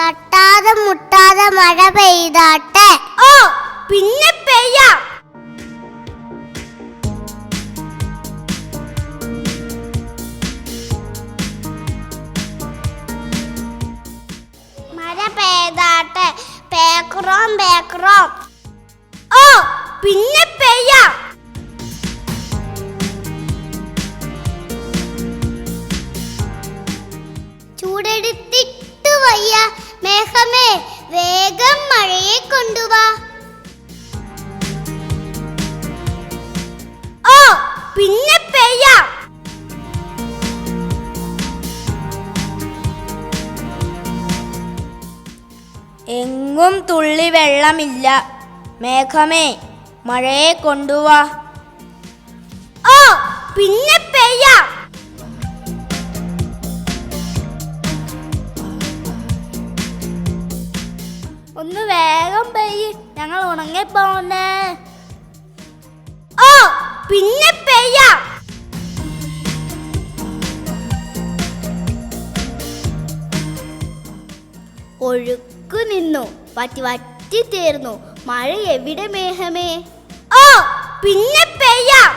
മുട്ടാതെ മഴ പെയ്താട്ടെ. ഓ പിന്നെ പെയ്യാം. മഴ പെയ്താട്ടെ. പേക്രോം ഓ പിന്നെ പെയ്യാം. മേഘമേ വേഗം മഴയെ കൊണ്ടുവാ. ഓ പിന്നെ പെയ്യാം. എങ്ങും തുള്ളി വെള്ളമില്ല. മേഘമേ മഴയെ കൊണ്ടുവാ. ഓ പിന്നെ പെയ്യാം. പെയ്യ് ഉണങ്ങി ഉണങ്ങിപ്പോന്നേ ഓ പിന്നെ പെയ്യാം. ഒഴുക്കു നിന്നു വറ്റി വറ്റി തീർന്നു. മഴ എവിടെ മേഹമേ ഓ പിന്നെ പെയ്യാം.